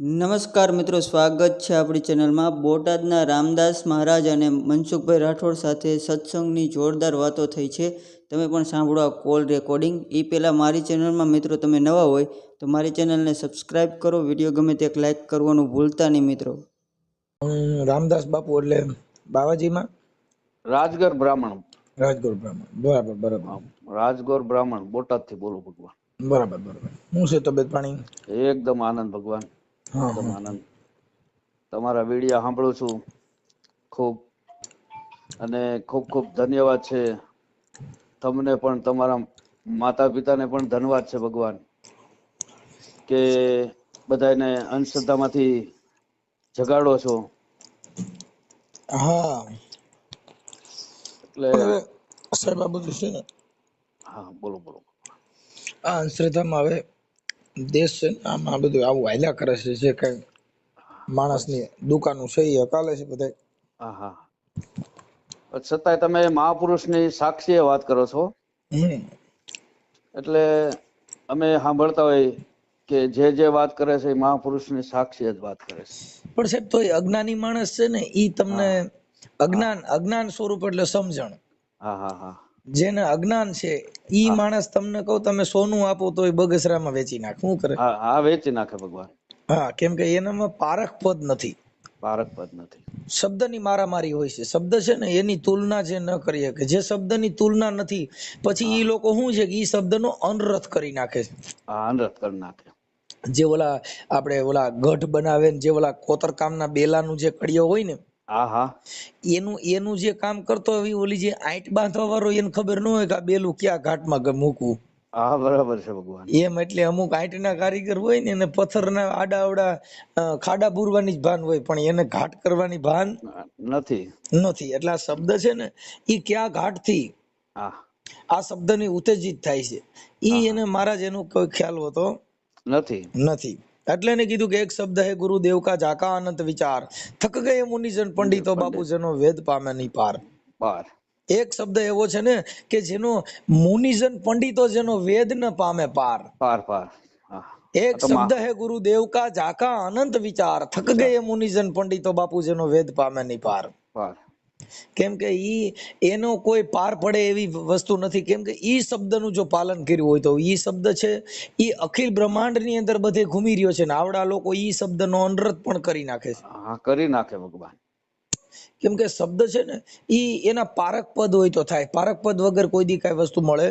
નમસ્કાર મિત્રો સ્વાગત છે આપણી ચેનલમાં. બોટાદના રામદાસ મહારાજ અને મનસુખભાઈ રાઠોડ સાથે સત્સંગની જોરદાર વાતો થઈ છે. તમે પણ સાંભળો આ કોલ રેકોર્ડિંગ. એ પહેલાં મારી ચેનલમાં મિત્રો તમે નવા હોય તો મારી ચેનલને સબસ્ક્રાઈબ કરો. વીડિયો ગમે તે એક લાઇક કરવાનું ભૂલતા નહીં મિત્રો. રામદાસ બાપુ એટલે બાવાજીમાં? રાજગર બ્રાહ્મણ. રાજગોર બ્રાહ્મણ. બરાબર બરાબર. રાજગોર બ્રાહ્મણ બોટાદથી બોલો બોલું ભગવાન. બરાબર બરાબર. શું છે તબિયત પાણી? એકદમ આનંદ ભગવાન. હા એકદમ. આનંદ તમારા વીડિયો સાંભળું છું. ખૂબ અને ખૂબ ખૂબ ધન્યવાદ છે. તમને પણ તમારા માતા પિતાને પણ ધન્યવાદ છે ભગવાન. કે બધાને અંધશ્રદ્ધામાંથી જગાડો છો. હા. એટલે સાહેબ આ બધું છે હા બોલો બોલો. આ અંધશ્રદ્ધામાં હવે દેશ છે ને આમ આ બધું આવું હાલ્યા કરે છે જે કઈ માણસની દુકાનો છે એ હકાલે છે બધા હા હા છતાંય તમે મહાપુરુષની સાક્ષીએ વાત કરો છો. એટલે અમે સાંભળતા હોય કે જે જે વાત કરે છે એ મહાપુરુષની સાક્ષી જ વાત કરે છે. પણ સાહેબ તો એ અજ્ઞાની માણસ છે ને એ તમને અજ્ઞાન અજ્ઞાન સ્વરૂપ એટલે સમજણ. હા હા હા. જેને અજ્ઞાન છે ઈ માણસ તમને કહું તમે સોનું આપો તો એ બગસરામાં વેચી નાખ. શું કરે? હા હા વેચી નાખે ભગવાન. હા કેમ કે એનામાં પારખ પદ નથી. પારખ પદ નથી. શબ્દની મારામારી હોય છે. શબ્દ છે ને એની તુલના જે ન કરી કે જે શબ્દની તુલના નથી પછી ઈ લોકો શું છે કે ઈ શબ્દનો અનરથ કરી નાખે છે. હા અનરથ કરી નાખે. જે ઓલા આપણે ઓલા ગઢ બનાવે ને જે ઓલા કોતરકામના બેલાનું જે કડિયો હોય ને હા હા. એનું એનું જે કામ કરતો હોય ઓલી જે આંટ બાંધવા વાળો એને ખબર ન હોય કે આ બેલું ક્યાં ઘાટમાં મૂકવું. હા બરાબર છે ભગવાન. એમ એટલે અમુક આંટના કારીગર હોય ને એને પથ્થરના આડા અવડા ખાડા પૂરવાની જ ભાન હોય પણ એને ઘાટ કરવાની ભાન નથી. નથી. એટલે આ શબ્દ છે ને એ ક્યાં ઘાટથી હા. આ શબ્દની ઉત્તેજિત થાય છે. એ એને મહારાજ એનો કોઈ ખ્યાલ હોતો નથી. નથી. એટલે એને કીધું કે એક શબ્દ હે ગુરુદેવ કા જાકા અનંત વિચાર. થક ગયે મુનિજન પંડિતો બાપુજનો વેદ પામે નહીં પાર. પાર. એક શબ્દ એવો છે ને કે જેનો મુનિજન પંડિતો જેનો વેદ ન પામે પાર. પાર પાર. એક શબ્દ હે ગુરુદેવ કા જાકા અનંત વિચાર. થક ગયે મુનિજન પંડિતો બાપુ જેનો વેદ પામે નહીં પાર. પાર. કેમ કે ઈ એનો કોઈ પાર પડે એવી વસ્તુ નથી. કેમ કે ઈ શબ્દનું જો પાલન કર્યું હોય તો ઈ શબ્દ છે ઈ અખિલ બ્રહ્માંડની અંદર બધે ઘૂમી રહ્યો છે ને આવડા લોકો ઈ શબ્દનો અનરથ પણ કરી નાખે છે. હા કરી નાખે ભગવાન. કેમ કે શબ્દ છે ને ઈ એના પારક પદ હોય તો થાય. પારક પદ વગર કોઈ દી કઈ વસ્તુ મળે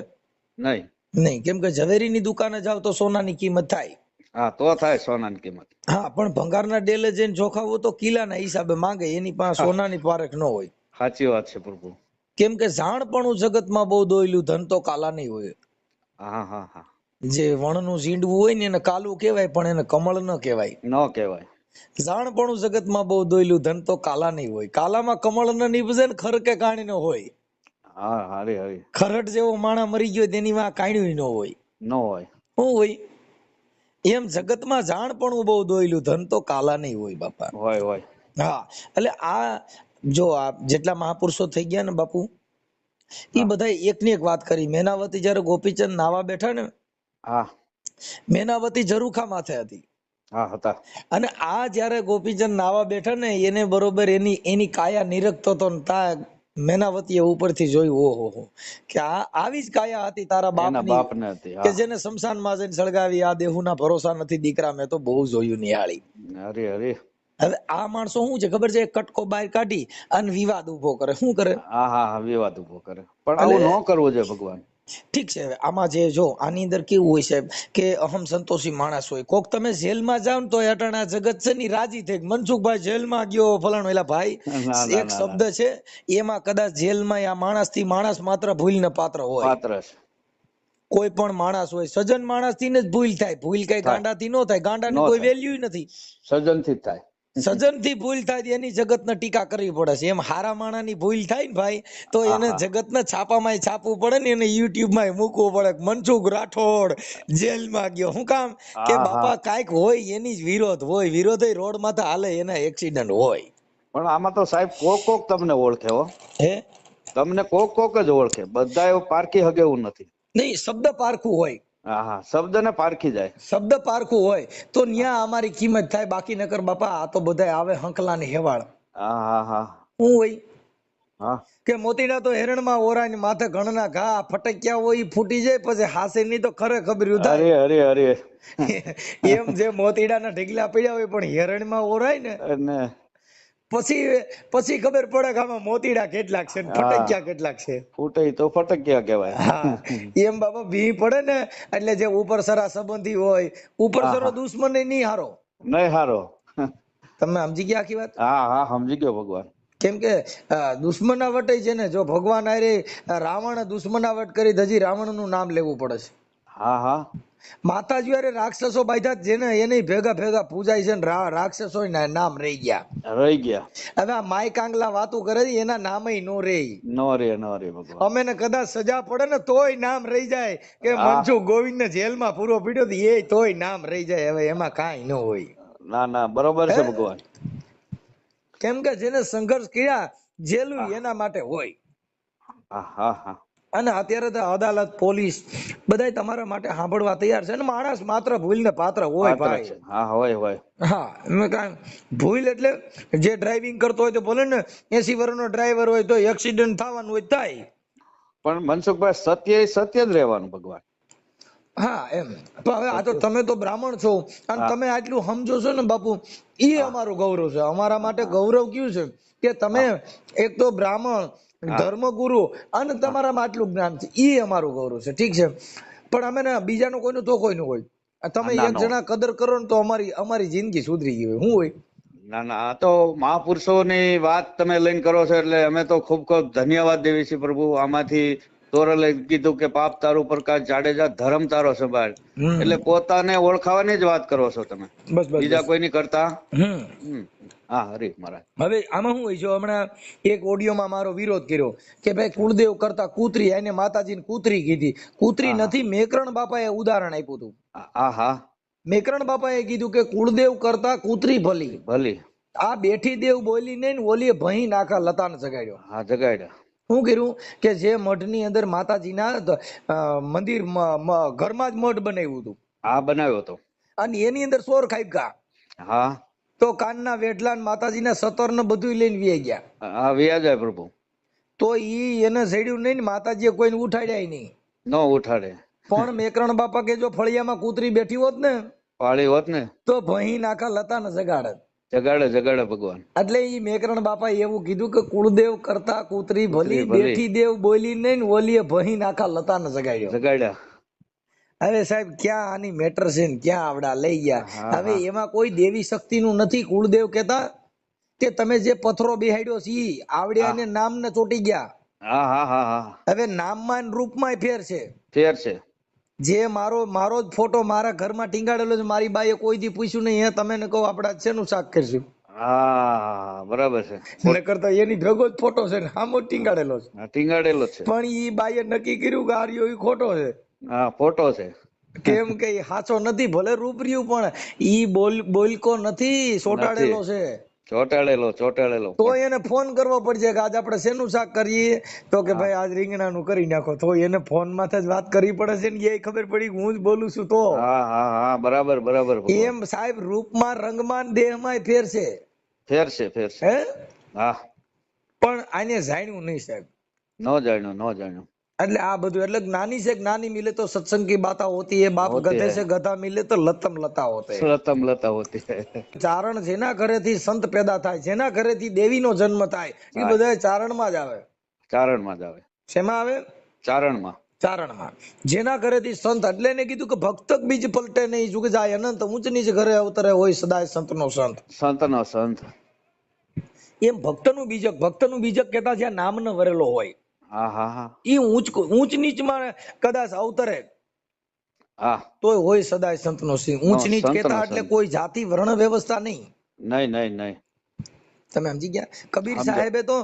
નહીં. નહીં. કેમ કે ઝવેરીની દુકાને જાવ તો સોનાની કિંમત થાય. હા તો થાય સોનાની કિંમત. હા પણ ભંગારના ડેલે જઈને જોખાવો તો કિલ્લાના હિસાબે માંગે. એની પાસે સોનાની પારખ ન હોય. સાચી વાત છે પ્રભુ. કેમ કે જાણપણું જગતમાં બહુ દોયલું ધન તો કાલા નહીં હોય. હા હા હા. જે વણનું ઝીંડવું હોય ને એને કાલું કહેવાય પણ એને કમળ ન કહેવાય. ન કહેવાય. જાણપણું જગતમાં બહુ દોયલું ધન તો કાલા નહીં હોય. કાલામાં કમળ ન નીપજે ને ખરકે કાણી ન હોય. હા હારી હારી. ખરટ જેવો માણા મરી ગયો તેની માં કાણ્યું ન હોય. ન હોય. શું હોય? એમ જગતમાં જાણપણું બહુ દોયલું ધન તો કાલા નહીં હોય બાપા. હોય હોય. હા એટલે આ જો આ જેટલા મહાપુરુષો થઈ ગયા ને બાપુ એ બધા એકની એક વાત કરી. મેનાવતી જયારે ગોપીચંદ નાવા બેઠા ને હા. મેનાવતી જરૂખા માથે હતી. હા હતા. અને આ જયારે ગોપીચંદ નાવા બેઠા ને એને બરોબર એની એની કાયા નિરખતો તો તા મેનાવતીએ ઉપરથી જોયું ઓહો હો. કે આ આવી જ કાયા હતી તારા બાપની કે જેને શમશાનમાં જઈને સળગાવી આ દેહુના ભરોસા નથી દીકરા મેં તો બહુ જોયું નિહાળી. અરે હરી. હવે આ માણસો શું છે? ખબર છે? કટકો બહાર કાઢી અને વિવાદ ઊભો કરે. શું કરે? હા હા હા વિવાદ ઊભો કરે. પણ આવું ન કરવું જોઈએ ભગવાન. ઠીક છે. આમાં જે જો આની અંદર કેવું હોય છે કે અહમ સંતોષી માણસ હોય. કોક તમે જેલમાં જાવ ને તો અટાણા જગત છે ની રાજી થઈ મનસુખભાઈ જેલમાં ગયો ફલાણો. એલા ભાઈ એક શબ્દ છે એમાં કદાચ જેલમાં આ માણસથી માણસ માત્ર ભૂલ ને પાત્ર હોય. પાત્ર છે. કોઈ પણ માણસ હોય. સજ્જન માણસથી જ ભૂલ થાય. ભૂલ કઈ ગાંડા થી નો થાય. ગાંડા ની કોઈ વેલ્યુ નથી. સજનથી થાય. સજનથી ભૂલ થાય એની જગત ને ટીકા કરવી પડે છે. એમ હારા માણા ની ભૂલ થાય ને ભાઈ તો એને જગત ને છાપામાં છાપવું પડે ને એને યુટ્યુબમાં મૂકવું પડે મનસુખ રાઠોડ જેલમાં ગયો. હું કામ કે બાપા કાંઈક હોય એની જ વિરોધ હોય. વિરોધ રોડમાં હાલે એના એક્સિડન્ટ હોય. પણ આમાં તો સાહેબ કોક કોક તમને ઓળખે હો. હે? તમને કોક કોક જ ઓળખે. બધા એવું પારખી હગે એવું નથી. નહીં શબ્દ પારખું હોય. હા શબ્દને પારખી જાય. શબ્દ પારખું હોય તો ન્યા અમારી કિંમત થાય. બાકી નકર બાપા આ તો બધા આવે હંકલા ને હેવાળ હા હા હા. હોય કે મોતીડા તો હેરણમાં ઓરાય ને માથે ઘણના ઘા ફટક્યા હોય ફૂટી જાય પછી હાસે ની તો ખરે ખબર અરે અરે અરે. એમ જે મોતીડાના ઢગલા પડ્યા હોય પણ હેરણમાં ઓરાય ને. પછી પછી ખબર પડે કે આમાં મોતીડા કેટલાક છે ફટકિયા કેટલાક છે. ફૂટે તો ફટકિયા કહેવાય. હા. એમ બાબા ભી પડે ને એટલે જે ઉપર સરા સંબંધી હોય ઉપર સરો દુશ્મન નહીં હારો. નહીં હારો. તમે સમજી ગયા આખી વાત? હા હા સમજી ગયો ભગવાન. કેમ કે દુશ્મનાવટ છે ને જો ભગવાન આરે રાવણ દુશ્મનાવટ કરી હજી રાવણનું નામ લેવું પડે છે. હા હા. માતાજી અરે રાક્ષસો બાંધ્યા જેને એને ભેગા ભેગા પૂજાય છે ને રાક્ષસો નામ રહી ગયા. રહી ગયા. હવે આ માય કાંગલા વાતો કરે છે એના નામય નો રે. નો રે નો રે ભગવાન. અમે ને કદાચ સજા પડે ને તોય નામ રહી જાય. કે મનસુખ ગોવિંદ ને જેલમાં પૂરો પીડ્યો તો એ તોય નામ રહી જાય. હવે એમાં કાંઈ ન હોય. ના ના બરોબર છે ભગવાન. કેમ કે જેને સંઘર્ષ કર્યા જેલું એના માટે હોય. હા હા. અને અત્યારે તો અદાલત પોલીસ બધાય તમારા માટે સાંભળવા તૈયાર છે. અને માણસ માત્ર ભૂલને પાત્ર હોય ભાઈ. હા હોય હોય. હા એમાં કાંઈ ભૂલ એટલે જે ડ્રાઇવિંગ કરતો હોય તો ભલે ને એસી વર્ષનો ડ્રાઈવર હોય તો એક્સિડન્ટ થવાનું હોય થાય. પણ મનસુખભાઈ સત્ય સત્ય જ રહેવાનું ભગવાન. હા એમ. પણ હવે આ તો તમે તો બ્રાહ્મણ છો. અને તમે આટલું સમજો છો ને બાપુ એ અમારું ગૌરવ છે. અમારા માટે ગૌરવ કયું છે? કે તમે એક તો બ્રાહ્મણ ધર્મગુરુ અને તમારામાં આટલું જ્ઞાન છે. એ અમારું ગૌરવ છે. ઠીક છે. પણ અમે ને બીજાનું કોઈનું તો કોઈનું હોય. તમે એક જણા કદર કરો ને તો અમારી અમારી જિંદગી સુધરી ગઈ હોય. શું હોય? ના ના. આ તો મહાપુરુષોની વાત તમે લઈને કરો છો એટલે અમે તો ખૂબ ખૂબ ધન્યવાદ દેવી છીએ પ્રભુ. આમાંથી તોરલે કીધું કે પાપ તારું પ્રકાશ જાડેજા ધર્મ તારો સંભાળ. એટલે પોતાને ઓળખાવાની જ વાત કરો છો તમે. બસ બીજા. કોઈની કરતા? હમ. હા હરી મહારાજ હવે આમાં શું હોય છે? હમણાં એક ઓડિયોમાં મારો વિરોધ કર્યો કે ભાઈ કુળદેવ કરતા કૂતરી એને માતાજીને કૂતરી કીધી. કૂતરી નથી મેકરણ બાપાએ ઉદાહરણ આપ્યું હતું. હા હા. મેકરણ બાપાએ કીધું કે કુળદેવ કરતા કૂતરી ભલી. ભલી. આ બેઠી દેવ બોલી ને ઓલીએ ભહી નાખા લતાને જગાડ્યો. હા જગાડ્યા. શું કર્યું કે જે મઢની અંદર માતાજીના મંદિર ઘરમાં જ મઢ બનાવ્યું હતું. હા બનાવ્યો હતો. અને એની અંદર સોર ખાઈ ગયા. હા. તો કાનના વેઢલા ને માતાજીના સતર ને બધું લઈને વ્યા ગયા. હા વ્યાજાય પ્રભુ. તો ઈ એને સડ્યું નહીં ને માતાજીએ કોઈને ઉઠાડ્યા નહીં. ન ઉઠાડે. પણ મેકરણ બાપા કે જો ફળિયામાં કૂતરી બેઠી હોત ને પાળી હોત ને? તો ભહી નાખા લતા ને જગાડત જગાડે જગાડે ભગવાન. એટલે ઈ મેકરણ બાપા એવું કીધું કે કુળદેવ કરતા કૂતરી ભલી. બેઠી દેવ બોલી નહીં ને ઓલીએ ભહી નાખા લતા ને જગાડ્યો. જગાડ્યા. હવે સાહેબ ક્યાં આની મેટર છે ને ક્યાં આવડા લઈ ગયા? હવે એમાં કોઈ દેવી શક્તિનું નથી કુળદેવ કેતા કે તમે જે પથરો બેહાડ્યો છે ઈ આવડ્યા ને નામ ને ચોટી ગયા. હવે નામમાં રૂપમાં ફેર છે. ફેર છે. જે મારો મારો જ ફોટો મારા ઘરમાં ટીંગાડેલો છે મારી બાઈએ કોઈ દી પૂછ્યું નહીં હે તમે ને કહો આપડા છે શેનું શાક કરશું. હા બરાબર છે. નકર તો એની ભેગો જ ફોટો છે ને આમો જ ટીંગાડેલો છે. ટીંગાડેલો છે. પણ ઈ બાઈએ નક્કી કર્યું કે આર્યો ઈ ખોટો છે. હા ફોટો છે. કેમ કે સાચો નથી ભલે રૂપર્યું પણ ઈ બોલ બોલકો નથી ચોટાડેલો છે. ચોટાડેલો ચોટાડેલો. તો એને ફોન કરવો પડશે કે આજે આપણે શેનું શાક કરીએ? તો કે ભાઈ આજ રીંગણાનું કરી નાખો. તો એને ફોનમાંથી જ વાત કરવી પડે છે ને એ ખબર પડી હું જ બોલું છું તો. હા હા હા બરાબર બરાબર એમ સાહેબ રૂપમાં રંગમાં દેહમાં ફેર છે ફેર છે. ફેર છે હે? હા. પણ આને જાણ્યું નહીં સાહેબ. ન જાણ્યું ન જાણ્યું. એટલે આ બધું એટલે જ્ઞાની છે જ્ઞાની મિલે તો સત્સંગ બાતા હોતી હે બાપ ગધે છે ગધા મિલે તો લતમ લતા હોતે લતમ લતા હોતી ચારણ જેના ઘરે થી સંત પેદા થાય જેના ઘરેથી દેવીનો જન્મ થાય એ બધા ચારણમાં જ આવે. ચારણમાં જ આવે. શેમાં આવે? ચારણમાં. ચારણમાં. જેના ઘરેથી સંત એટલે એને કીધું કે ભક્તક બીજ પલટે નહીં જુગ જાય અનંત ઊંચ નીચ ઘરે અવતરે હોય સદાય સંત નો સંત. સંત નો સંત. એમ ભક્તનું બીજક ભક્તનું બીજક કહેતા જ્યાં નામનો વરેલો હોય. એ ઊંચ ઊંચ નીચમાં કદાચ અવતરે. હા. તોય હોય સદાય સંતનો સિંહ. ઊંચ નીચ કેતા એટલે કોઈ જાતિ વર્ણ વ્યવસ્થા નહીં. નહીં નહીં નહીં. તમે સમજી ગયા? કબીર. સાહેબે તો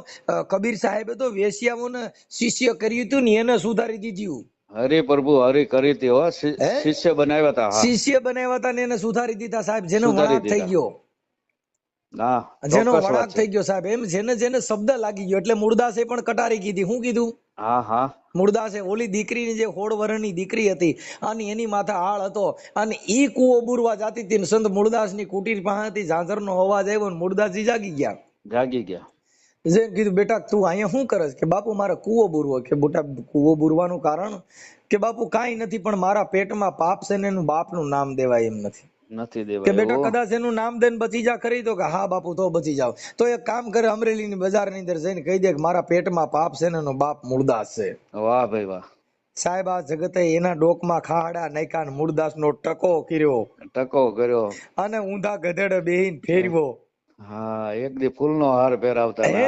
કબીર સાહેબે તો વેશ્યાઓને શિષ્ય કર્યું હતું ને એને સુધારી દીધું હરે પ્રભુ હરે કરી હો. શિષ્ય બનાવ્યા હતા શિષ્ય બનાવ્યા હતા ને એને સુધારી દીધા સાહેબ. જેનો વરાપ થઈ ગયો. જેનો વળાક થઈ ગયો સાહેબ એમ જેને જેને શબ્દ લાગી ગયો એટલે મુરદાસે પણ કટારી કીધી. શું કીધું? હા હા. મુરદાસે ઓલી દીકરીની જે હોળ વરણની દીકરી હતી અને એની માથે આળ હતો અને ઈ કુવો બુરવા જાતી હતી સંત મુરદાસની કુટીર પાસેથી ઝાંઝરનો અવાજ આવ્યો ને મુરદાસજી જાગી ગયા. જાગી ગયા. જેમ કીધું બેટા તું અહીંયા શું કરે કે બાપુ મારે કુવો બુરવો કે બેટા કુવો બુરવાનું કારણ કે બાપુ કાંઈ નથી પણ મારા પેટમાં પાપ છે ને એનું બાપનું નામ દેવાય એમ નથી. નથી કે બેટા કદાચ એનું નામ દઈને બચી જા ખરી તો કે હા બાપુ તો બચી જાવ તો એક કામ કરે અમરેલીની બજારની અંદર જઈને કહી દે કે મારા પેટમાં પાપ છે ને એનો બાપ મૂળદાસ છે. વાહ ભાઈ વાહ. સાહેબ આ જગતે એના ડોકમાં ખાડા નાખ્યા મૂળદાસ નો ટકો કર્યો. ટકો કર્યો. અને ઊંધા ગધેડે બેહીને ફેરવો હા એક દી ફૂલનો હાર પહેરાવતા? ને.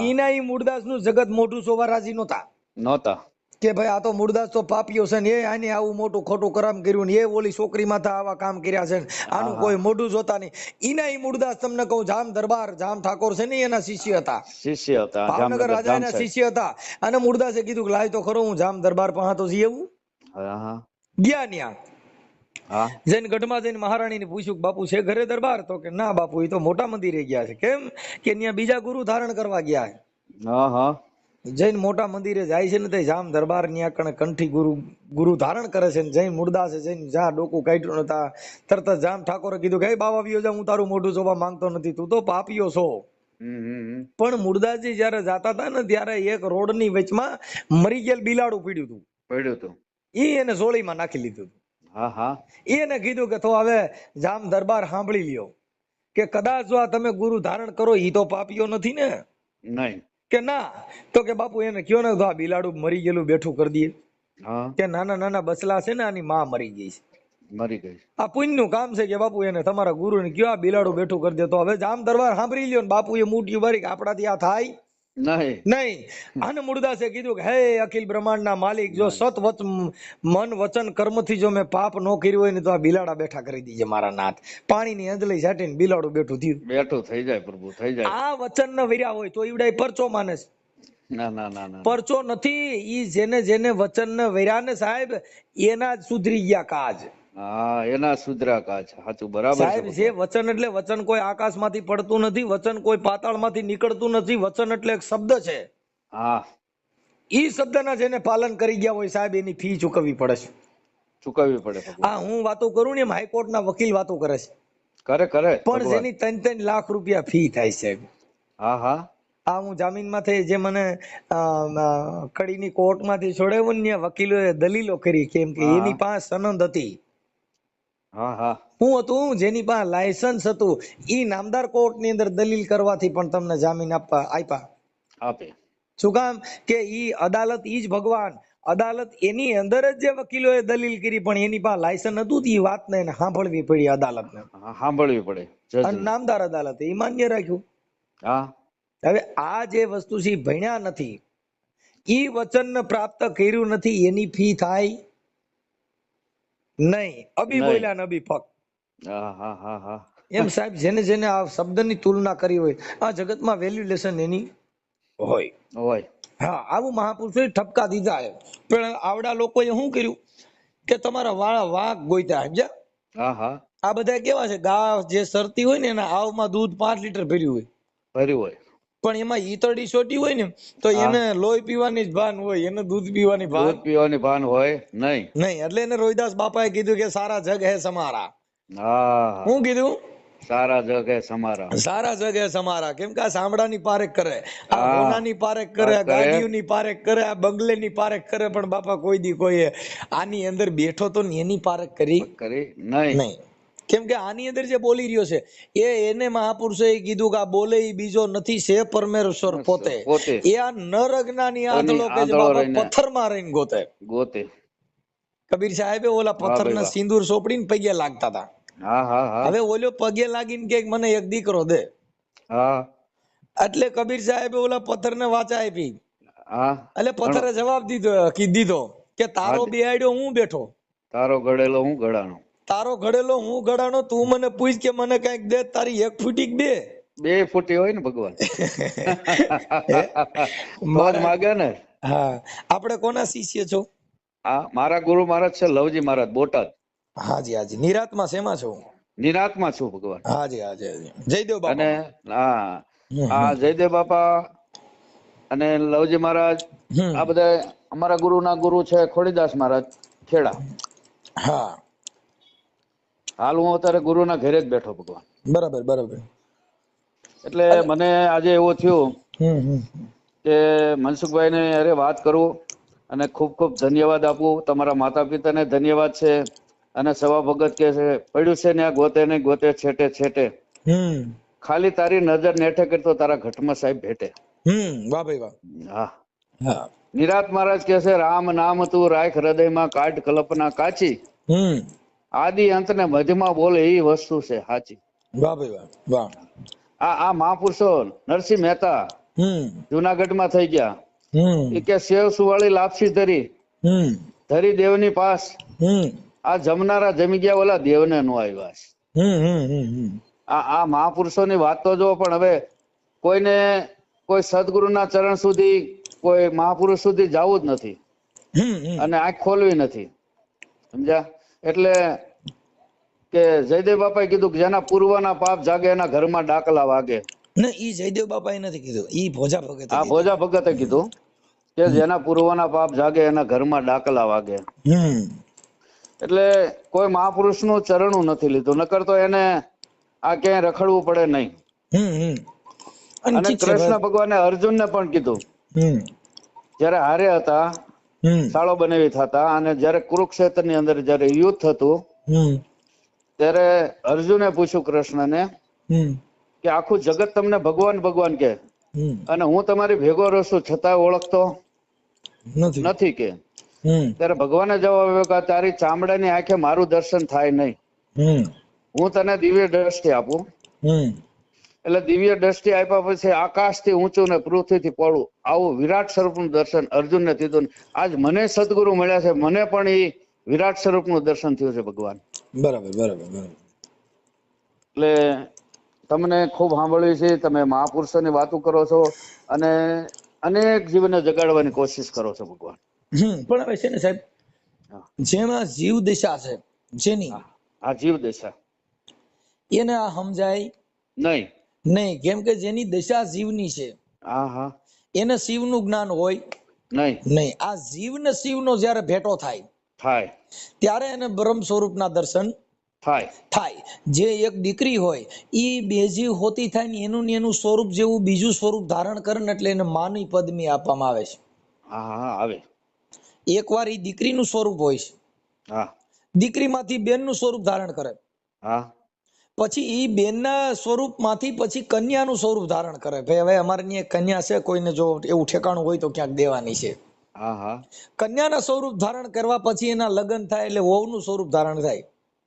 ઈના ઈ મૂળદાસનું જગત મોટું સોવારાજી નોતા નહોતા. નહોતા. કે ભાઈ આ તો મૂળદાસ તો પાપીઓ છે ને એ આને આવું મોટું ખોટું કરામ કર્યું ને એ ઓલી છોકરી માથા આવા કામ કર્યા છે ને. આનું કોઈ મોઢું જોતા નહીં. એના ઈ મૂળદાસ તમને કહું જામ દરબાર જામ ઠાકોર છે ને એના શિષ્ય હતા. શિષ્ય હતા ભાવનગર રાજા એના શિષ્ય હતા. અને મૂળદાસે કીધું કે લાય તો ખરો હું જામ દરબાર પાસે તો હા ગયા ન્યા. જૈન ગઢમાં જઈને મહારાણીને પૂછ્યું કે બાપુ છે ઘરે દરબાર? તો કે ના બાપુ એ તો મોટા મંદિરે ગયા છે. કેમ? કે ત્યાં બીજા ગુરુ ધારણ કરવા ગયા છે. હા હા. જૈન મોટા મંદિરે જાય છે ને તે જામ દરબારની કંઠી ગુરુ ગુરુ ધારણ કરે છે ને જૈન મૂળદાસે જૈન જા ડોકું કાઢ્યું નતા તરત જામ ઠાકોરે કીધું કે "હે બાવા વિયો જા હું તારું મોઢું જોવા માંગતો નથી તું તો પાપીઓ છો. પણ મૂળદાસજી જયારે જાતા હતા ને ત્યારે એક રોડની વચમાં મરી ગયેલ બિલાડું પીડ્યું હતું પડ્યું તું. ઈ એને સોળીમાં નાખી લીધું હતું હા હા. એને કીધું કે તો હવે જામ દરબાર સાંભળી લ્યો કે કદાચ જો આ તમે ગુરુ ધારણ કરો ઈ તો પાપીઓ નથી ને. નહીં. કે ના તો કે બાપુ એને કયો ને તો આ બિલાડું મરી ગયેલું બેઠું કરી દઈએ. કે નાના નાના બસલા છે ને આની માં મરી ગઈ છે. મરી ગઈ આ પુણ્યનું કામ છે કે બાપુ એને તમારા ગુરુને કયો આ બિલાડું બેઠું કરી દે. તો હવે જામ દરબાર સાંભળી લ્યો ને બાપુ એ મૂઠી ભરી કે આપણાથી આ થાય. નહીં. આને મૂળદાસે કીધું કે હે અખિલ બ્રહ્માંડના માલિક જો સત વચ મન વચન કર્મથી જો મેં પાપ ન કર્યું હોય ને તો આ બિલાડા બેઠા કરી દીજે મારા નાથ. પાણીની અંજલી છાટીને બિલાડું બેઠું થયું. બેઠું થઈ જાય પ્રભુ થઈ જાય. આ વચન ન વર્યા હોય તો ઈવડાય પરચો માનસ ના ના ના ના. પરચો નથી ઈ જેને જેને વચન ન વર્યા ને સાહેબ એના જ સુધરી ગયા કાજ. હા એના સુધરા કાચ સાચું બરાબર છે સાહેબ જે વચન એટલે વચન કોઈ આકાશમાંથી પડતું નથી વચન કોઈ પાતાળમાંથી નીકળતું નથી વચન એટલે એક શબ્દ છે. હા. ઈ શબ્દના જેને પાલન કરી ગયા હોય સાહેબ એની ફી ચૂકવવી પડે છે. ચૂકવવી પડે હા હું વાતો કરું ને એમ હાઈકોર્ટના વકીલ વાતો કરે છે. કરે કરે પણ જેની ત્રણ ત્રણ લાખ રૂપિયા ફી થાય છે હા હા. આ હું જામીનમાંથી જે મને કડીની કોર્ટમાંથી છોડાવ્યો ને વકીલો વકીલોએ દલીલો કરી કેમ કે એની પાસે સનંદ હતી. હા હા. હું હતું જેની પાસે લાયસન્સ હતું. ઈ નામદાર કોર્ટની અંદર દલીલ કરવાથી પણ તમને જામીન આપવા આપ્યા. આપે. શું કામ? કે ઈ અદાલત ઈ જ ભગવાન. અદાલત એની અંદર જ જે વકીલોએ દલીલ કરી પણ એની પાસે લાયસન્સ હતું એ વાત વાતને એને સાંભળવી પડી અદાલતને. ને સાંભળવી પડે. અને નામદાર અદાલતે એ માન્ય રાખ્યું. હા. હવે આ જે વસ્તુ છે ભણ્યા નથી. ઈ વચન પ્રાપ્ત કર્યું નથી એની ફી થાય નહીં. અભી બોલ્યા ને અભી ફક હા હા હા એમ સાહેબ જેને જેને આ શબ્દની તુલના કરી હોય આ જગતમાં વેલ્યુલેશન એની હોય. હોય. હા આવું મહાપુરુષોએ ઠપકા દીધા છે. પણ આવડા લોકોએ શું કર્યું? કે તમારા વાળા વાઘ ગોઈતા સમજ્યા? હા હા. આ બધા કેવા છે? ગા જે સરતી હોય ને એના આવમાં દૂધ પાંચ લીટર ભર્યું હોય. ભર્યું હોય. પણ એમાં ઈતરડી છોટી હોય ને તો એને લોહી પીવાની જ ભાન હોય એને દૂધ પીવાની ભાન. દૂધ પીવાની ભાન હોય નહીં. નહીં એટલે એને રોહિદાસ બાપાએ કીધું કે સારા જગ હે સમારા. હા. હું કીધું? સારા જગ હે સમારા. સારા જગ હે સમારા. કેમ કે આ સાંભળાની પારેખ કરે આ હા. હોનાની પારેખ કરે આ. ગાડીઓની પારેખ કરે આ બંગલેની પારેખ કરે પણ બાપા કોઈ દી કોઈ આની અંદર બેઠો તો ને એની પારેખ કરી? કરી? નહીં. નહીં. કેમ કે આની અંદર જે બોલી રહ્યો છે એ એને મહાપુરુષે કીધું કે આ બોલે બીજો નથી છે પરમેશ્વર પોતે. એ આ નર અજ્ઞાની આંધળો કે પથ્થરમાં રહીને ગોતે. ગોતે. કબીર સાહેબે ઓલા પથ્થરના. સિંદૂર સોપડીને પગે લાગતા હતા. હવે ઓલો પગે લાગીને કે મને એક દીકરો દે. હા. એટલે કબીર સાહેબે ઓલા પથ્થરને વાચા આપી. એટલે પથ્થરે જવાબ દીધો કીધી દીધો કે તારો હા. હું બેઠો? તારો ગળેલો હું ગળાનો. તારો ઘડેલો હું ઘડાનો તું મને પૂછ કે મને કંઈક દે તારી એક ફૂટી દે. બે ફૂટી હોય ને ભગવાન. મોજ માગે ને. હા. આપણે કોના શિષ્ય છો? હા મારા ગુરુ મહારાજ છે લવજી મહારાજ બોટાદ. હાજી હાજી. નિરાતમાં શેમાં છો? નિરાતમાં છું ભગવાન. હાજી હાજી હાજી. જયદેવ બાપા. અને હા. આ જયદેવ બાપા અને લવજી મહારાજ આ બધા અમારા ગુરુના ગુરુ છે ખોડીદાસ મહારાજ ખેડા. હા. હાલ હું અત્યારે ગુરુના ઘરે જ બેઠો ભગવાન. બરાબર બરાબર. એટલે મને આજે એવું થયું કે મનસુખભાઈ ને અરે વાત કરું અને ખૂબ ખૂબ ધન્યવાદ આપું. તમારા માતા પિતાને ધન્યવાદ છે અને સવા ભગત કે છે પડ્યું છે ને આ ગોતે ને ગોતે છેટે છેટે. ખાલી તારી નજર નેઠે કરતો તારા ઘટમાં સાહેબ ભેટે. વાહ ભાઈ વાહ. હા. હા. નિરાત મહારાજ કે છે રામ નામ તું રાખ હૃદયમાં કાઢ કલ્પના કાચી. આદિ અંત ને મધ્યમાં બોલે એ વસ્તુ છે સાચી વાહ ભાઈ વાહ વાહ. આ આ મહાપુરુષો નરસિંહ મહેતા જુનાગઢમાં થઈ ગયા. એ કે સેવ સુવાળી લાપસી ધરી. ધરી દેવની પાસ. આ જમનારા જમી ગયા ઓલા દેવને નો આવ્યા છે. આ આ મહાપુરુષોની વાત તો જો પણ હવે કોઈને કોઈ સદગુરુના ચરણ સુધી કોઈ મહાપુરુષ સુધી જવું જ નથી. અને આંખ ખોલવી નથી. સમજ્યા? એટલે કે જયદેવ બાપાએ કીધું કે જેના પૂર્વના પાપ જાગે એના ઘરમાં ડાકલા વાગે. ના ઈ જયદેવ બાપાએ નથી કીધું. ઈ ભોજા ભગત આ ભોજા ભગતે કીધું કે જેના પૂર્વના પાપ જાગે એના ઘરમાં ડાકલા વાગે. એટલે કોઈ મહાપુરુષનું ચરણું નથી લીધું. નકર તો એને આ ક્યાંય રખડવું પડે નહીં. અને કૃષ્ણ. ભગવાને અર્જુનને પણ કીધું. હમ. જ્યારે હારે હતા સાળો બનાવી થતા અને કુરુક્ષેત્રની અંદર જયારે યુદ્ધ હતું ત્યારે અર્જુને પૂછ્યું કૃષ્ણને કે આખું જગત તમને ભગવાન ભગવાન કે અને હું તમારી ભેગો રસુ છતાં ઓળખતો નથી. કે. ત્યારે ભગવાને જવાબ આપ્યો કે તારી ચામડાની આંખે મારું દર્શન થાય નહીં. હમ. હું તને દિવ્ય દ્રષ્ટિ આપું. એટલે દિવ્ય દ્રષ્ટિ આપ્યા પછી આકાશથી ઊંચું ને પૃથ્વીથી પડું આવું વિરાટ સ્વરૂપનું દર્શન અર્જુનને થયું આજ મને સદગુરુ મળ્યા છે. મને પણ એ વિરાટ સ્વરૂપનું દર્શન થયું છે ભગવાન. બરાબર બરાબર બરાબર. એટલે તમને ખૂબ સાંભળ્યું છે. તમે મહાપુરુષોની વાતો કરો છો અને અનેક જીવને જગાડવાની કોશિશ કરો છો ભગવાન. પણ હવે છે ને સાહેબ જેમાં જીવ દિશા છે જેની આ જીવ દિશા. એને આ સમજાય નહીં. નહીં કેમ કે જેની દશા જીવની છે. એને શિવનું જ્ઞાન હોય નહીં. નહીં. આ જીવ ને શિવનો જ્યારે ભેટો થાય થાય. ત્યારે એને બ્રહ્મ સ્વરૂપના દર્શન થાય. થાય. જે એક દીકરી હોય એ બેજી હોતી થાય ને એનું ને એનું સ્વરૂપ જેવું બીજું સ્વરૂપ ધારણ કરે ને એટલે એને માની પદમી આપવામાં આવે છે. હા આવે. એકવાર એ દીકરીનું સ્વરૂપ હોય છે. હા. દીકરીમાંથી બેનનું સ્વરૂપ ધારણ કરે. હા. પછી એ બેનના સ્વરૂપમાંથી પછી કન્યાનું સ્વરૂપ ધારણ કરે. ભાઈ હવે અમારે એક કન્યા છે કોઈને જો એવું ઠેકાણું હોય તો ક્યાંક દેવાની છે. કન્યાના સ્વરૂપ ધારણ કરવા પછી એના લગ્ન થાય એટલે વહુનું સ્વરૂપ ધારણ થાય.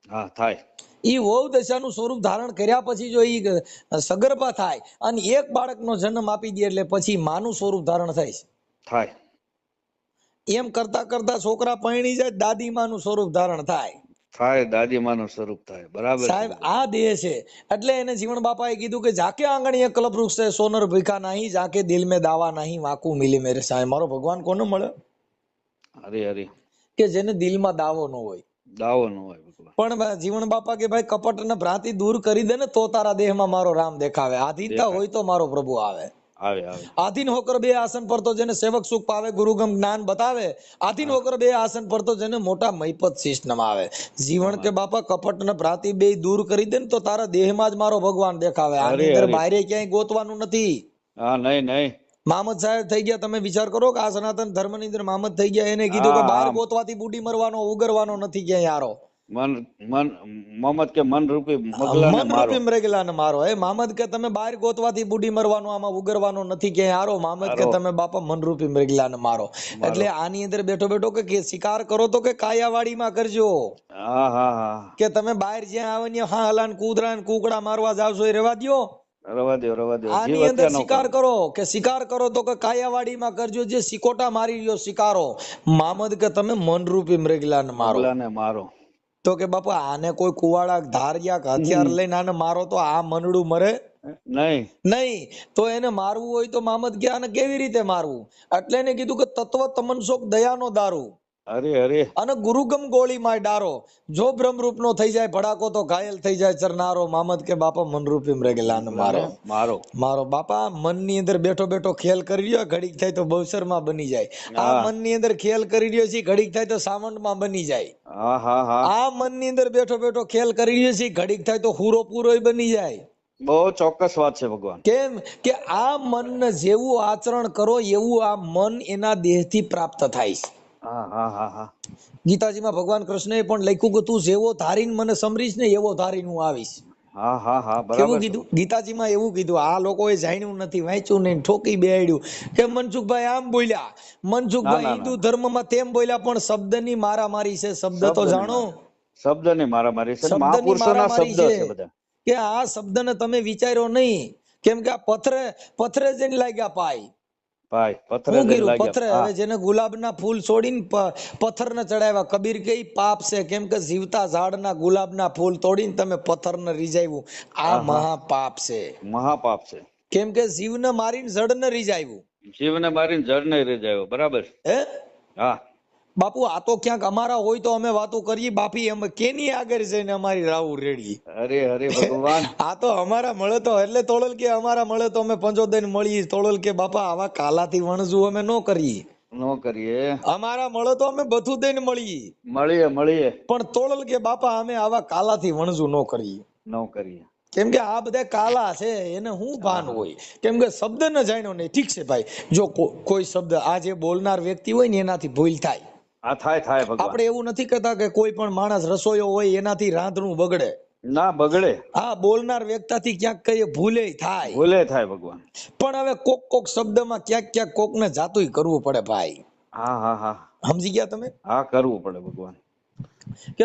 હા થાય. ઈ વહુ દશાનું સ્વરૂપ ધારણ કર્યા પછી જો ઈ સગર્ભા થાય અને એક બાળકનો જન્મ આપી દે એટલે પછી માનું સ્વરૂપ ધારણ થાય છે. થાય. એમ કરતા કરતા છોકરા પરણી જાય દાદી માનું સ્વરૂપ ધારણ થાય. થાય દાદીમાનું સ્વરૂપ થાય. બરાબર સાહેબ આ દેહ છે. એટલે એને જીવન બાપાએ કીધું કે જાકે આંગણીએ કલ્પ વૃક્ષ છે સોનર ભીખા નહીં જાકે દિલ મેં દાવા નહીં વાકું મિલી મેરે. સાહેબ મારો ભગવાન કોને મળે? અરે અરે કે જેને દિલમાં દાવો ન હોય. દાવો ન હોય પણ જીવન બાપા કે ભાઈ કપટ અને ભ્રાંતિ દૂર કરી દે ને તો તારા દેહમાં મારો રામ દેખાવે. આધીનતા હોય તો મારો પ્રભુ આવે. આવે આવે. આધીન હોકર બે આસન પર તો જેને સેવક સુખ પાવે ગુરુગમ જ્ઞાન બતાવે આધીન હોકર બે આસન પર તો જેને મોટા મહિપત શીશ નમાવે જીવન કે બાપા કપટ ને ભ્રાતિ બે દૂર કરી દે ને તો તારા દેહમાં જ મારો ભગવાન દેખાવે. આની અંદર બહારે ક્યાંય ગોતવાનું નથી. હા નહીં નહીં. મામદ સાહેબ થઈ ગયા તમે વિચાર કરો કે આ સનાતન ધર્મની અંદર મામદ થઈ ગયા એને કીધું કે બહાર ગોતવાથી બુડી મરવાનો ઉગરવાનો નથી ક્યાંય યારો મન મન મોહમ્મદ કે મન રૂપી મગલાને મારો. રૂપી મરેગલાને મારો. એ મોહમ્મદ કે તમે બહાર ગોતવાથી બુડી મરવાનો આમાં ઉગરવાનો નથી કે હારો. મોહમ્મદ કે તમે બાપા મન રૂપી મરેગલાને મારો. એટલે આની અંદર બેઠો બેઠો કે શિકાર કરો તો કે કાયાવાડીમાં કરજો. હા હા હા. કે તમે બહાર જ્યાં આવે ને હા હલાન કૂતરા ને કુકડા મારવા જાવશો એ રહેવા દયો. રવા દો રવા દો આની અંદર શિકાર કરો. કરો. કે શિકાર કરો તો કે કાયાવાડીમાં કરજો. જે સિકોટા મારી રહ્યો શિકારો. મામદ કે તમે મનરૂપી મૃગલાને મારો. મગલાને મારો. તો કે બાપા આને કોઈ કુવાડા ધારિયા હથિયાર લઈને આને મારો તો આ મનડું મરે? નહીં. નહીં. તો એને મારવું હોય તો મામદ કે આને કેવી રીતે મારવું? એટલે એને કીધું કે તત્વ તમનસોક દયાનો દારૂ. અરે અરે. અને ગુરુગમ ગોળીમાં ડારો. જો બ્રહ્મરૂપ નો થઈ જાય ભડાકો તો ઘાયલ થઈ જાય ચરનારો મામદ કે બાપા મનરૂપી રેગેલાન મારો. મારો. મારો બાપા મનની અંદર બેઠો બેઠો ખેલ કરી રહ્યો ઘડીક થાય તો બવસરમાં બની જાય. આ મનની અંદર ખેલ કરી રહ્યો છે ઘડીક થાય તો સાવંતમાં બની જાય. આ મનની અંદર બેઠો બેઠો ખેલ કરી રહ્યો છે ઘડીક થાય તો હુરો પૂરો બની જાય. બહુ ચોક્કસ વાત છે ભગવાન. કેમ કે આ મન જેવું આચરણ કરો એવું આ મન એના દેહથી પ્રાપ્ત થાય છે. ગીતાજીમાં ભગવાન કૃષ્ણએ પણ લખ્યું કે તું જેવો ધારીને મને સમરીશ ને એવો ધારીને હું આવીશ. હા હા હા બરાબર કીધું? ગીતાજીમાં એવું કીધું આ લોકોએ જાણ્યું નથી વાંચ્યું નહીં ઠોકી બેડ્યું. કે મનસુખભાઈ આમ બોલ્યા. ના, મનસુખભાઈ હિન્દુ ધર્મમાં તેમ બોલ્યા પણ શબ્દની મારામારી છે શબ્દ તો જાણો. શબ્દની મારામારી છે મહાપુરુષોના શબ્દ છે. છે. બધા. કે આ શબ્દને તમે વિચાર્યો નહીં. કેમ કે આ પથરે પથરે જઈને લાગ્યા પાય ભાઈ પથ્થર હા. હવે જેને ગુલાબના ફૂલ છોડીને પથ્થરને ચડાવ્યા કબીર કે પાપ છે. કેમ કે જીવતા ઝાડના ગુલાબના ફૂલ તોડીને તમે પથ્થરને રીઝાવ્યું આ મહાપાપ છે. મહાપાપ છે. કેમ કે જીવને મારીને જડને રીઝાવ્યું જીવને મારીને રહી જાય બરાબર હે? હા. બાપુ આ તો ક્યાંક અમારા હોય તો અમે વાતો કરીએ. બાપી અમે કેની આગળ જઈને અમારી રાહુ રેડી અરે અરે ભગવાન. આ તો અમારા મળે તો એટલે તોળલ કે અમારા મળે તો અમે પંચો દઈને મળીએ. તોળલ કે બાપા આવા કાલાથી વણજુ અમે ન કરીએ. નો કરીએ. અમારા મળે તો અમે બધું દઈને મળીએ. મળીએ મળીએ. પણ તોળલ કે બાપા અમે આવા કાલાથી વણજુ ન કરીએ. નો કરીએ. કેમ કે આ બધા કાલા છે એને શું ભાન હોય? કેમ કે શબ્દ ન જાણ્યો નહીં ઠીક છે ભાઈ. જો કોઈ શબ્દ આ જે બોલનાર વ્યક્તિ હોય ને એનાથી ભૂલ થાય. આ થાય થાય ભગવાન. આપણે એવું નથી કહેતા કે કોઈ પણ માણસ રસોયો હોય એનાથી રાંધણું બગડે. ના બગડે. હા બોલનાર વ્યક્તાથી ક્યાંક કઈ ભૂલે થાય. ભૂલે થાય ભગવાન. પણ હવે કોક કોક શબ્દમાં ક્યાંક ક્યાંક કોકને જાતુંય કરવું પડે ભાઈ. હા હા હા. સમજી ગયા તમે? હા કરવું પડે ભગવાન. કે